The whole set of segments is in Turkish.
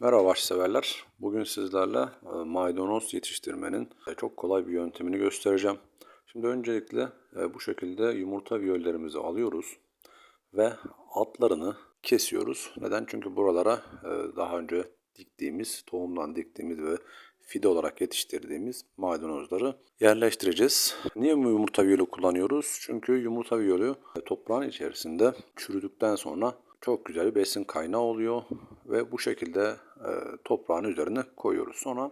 Merhaba severler. Bugün sizlerle e, maydanoz yetiştirmenin e, çok kolay bir yöntemini göstereceğim. Şimdi öncelikle e, bu şekilde yumurta viyollerimizi alıyoruz ve altlarını kesiyoruz. Neden? Çünkü buralara daha önce diktiğimiz, tohumdan diktiğimiz ve fide olarak yetiştirdiğimiz maydanozları yerleştireceğiz. Niye bu yumurta viyolu kullanıyoruz? Çünkü yumurta viyolu toprağın içerisinde çürüdükten sonra çok güzel bir besin kaynağı oluyor ve bu şekilde e, toprağın üzerine koyuyoruz. Sonra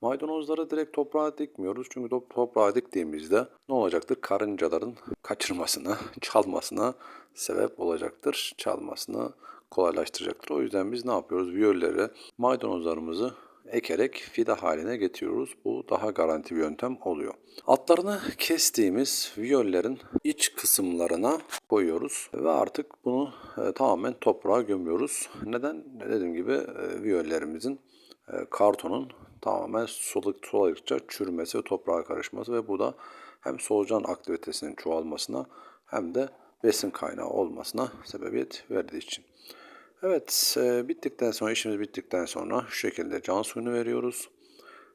maydanozları direkt toprağa dikmiyoruz. Çünkü top- toprağa diktiğimizde ne olacaktır? Karıncaların kaçırmasına, çalmasına sebep olacaktır. Çalmasını kolaylaştıracaktır. O yüzden biz ne yapıyoruz? Viyolleri, maydanozlarımızı ekerek fide haline getiriyoruz. Bu daha garanti bir yöntem oluyor. Altlarını kestiğimiz viyollerin iç kısımlarına koyuyoruz ve artık bunu e, tamamen toprağa gömüyoruz. Neden? Dediğim gibi e, viyollerimizin e, kartonun tamamen soluk suladıkça çürümesi ve toprağa karışması ve bu da hem solucan aktivitesinin çoğalmasına hem de besin kaynağı olmasına sebebiyet verdiği için. Evet, e, bittikten sonra işimiz bittikten sonra şu şekilde can suyunu veriyoruz.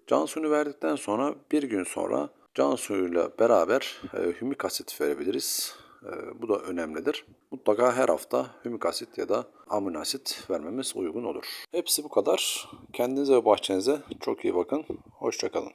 Can suyunu verdikten sonra bir gün sonra can suyuyla beraber e, hümik asit verebiliriz. E, bu da önemlidir. Mutlaka her hafta hümik asit ya da amino asit vermemiz uygun olur. Hepsi bu kadar. Kendinize ve bahçenize çok iyi bakın. Hoşçakalın.